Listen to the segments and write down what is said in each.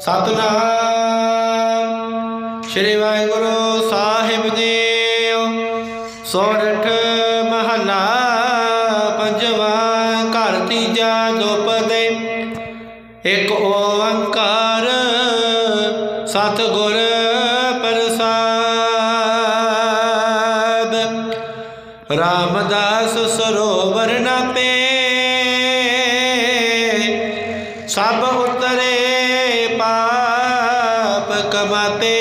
ਸਤਨਾਮ। ਸ੍ਰੀ ਵਾਹਿਗੁਰੂ ਸਾਹਿਬ ਜੀ ਸੋਰਠ ਮਹਲਾ ਪੰਜਵਾਂ ਘਰ ਤੀਜਾ ਦੁਪਦੇ ਇੱਕ ਓੰਕਾਰ ਸਤਿਗੁਰ ਪ੍ਰਸਾਦ। ਰਾਮਦਾਸ ਸਰੋਵਰ ਨਾ ਪੇ। ਸਭ ਕਮਾਤੇ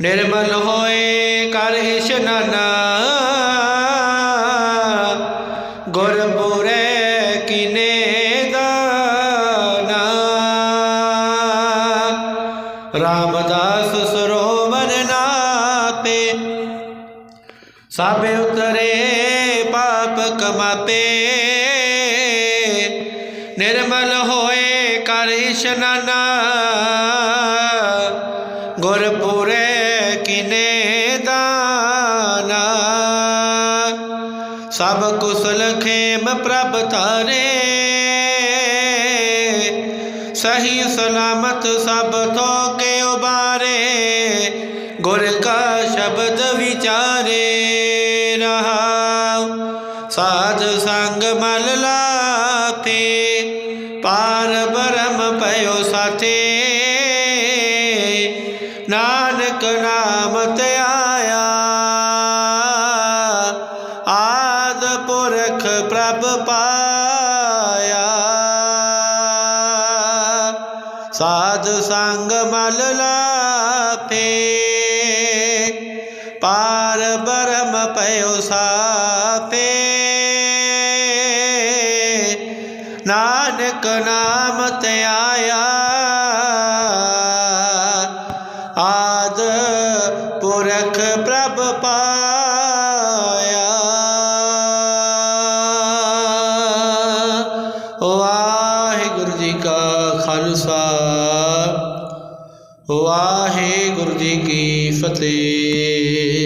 ਨਿਰਮਲ ਹੋਏ ਕਰ ਇਸ਼ਨਾਨਾ ਗੁਰਪੁਰੇ ਕਿਨੇ ਦਾਨਾ। ਰਾਮਦਾਸ ਸਰੋਵਰ ਨਾਤੇ। ਸਾਬੇ ਉਤਰੇ ਪਾਪ ਕਮਾਤੇ। ਨਿਰਮਲ ਹੋਏ ਕਰ ਇਸ਼ਨਾਨਾ ਗੁਰਪੁਰੇ ਕਿਨੇ ਦਾਨਾ। ਸਭ ਕੁਸਲ ਖੇਮ ਪ੍ਰਭ ਤਾਰੇ ਸਹੀ ਸਲਾਮਤ ਸਭ ਤੋਂ ਕੇ ਉਬਾਰੇ ਗੁਰ ਕਾ ਸ਼ਬਦ ਵਿਚਾਰੇ ਰਹਾ ਸਾਧ ਸੰਗ ਮਲ ਲਾਤੇ ਪਾਰ ਬਰਮ ਪਇਓ ਸਾਥੇ। ਨਾਨਕ ਨਾਮ ਤੇ ਆਇਆ। ਆਦ ਪੁਰਖ ਪ੍ਰਭ ਪਾਇਆ। ਸਾਧ ਸੰਗ ਮਲ ਲਾਤੇ ਪਾਰ ਬਰਮ ਪਇਓ ਸਾਤੇ ਨਾਨਕ ਨਾਮ ਤੇ ਆਇਆ। ਆਦ ਪੁਰਖ ਪ੍ਰਭ ਪਾਇਆ। ਵਾਹਿਗੁਰੂ ਜੀ ਕਾ ਖਾਲਸਾ। ਵਾਹਿਗੁਰੂ ਜੀ ਕੀ ਫਤਿਹ।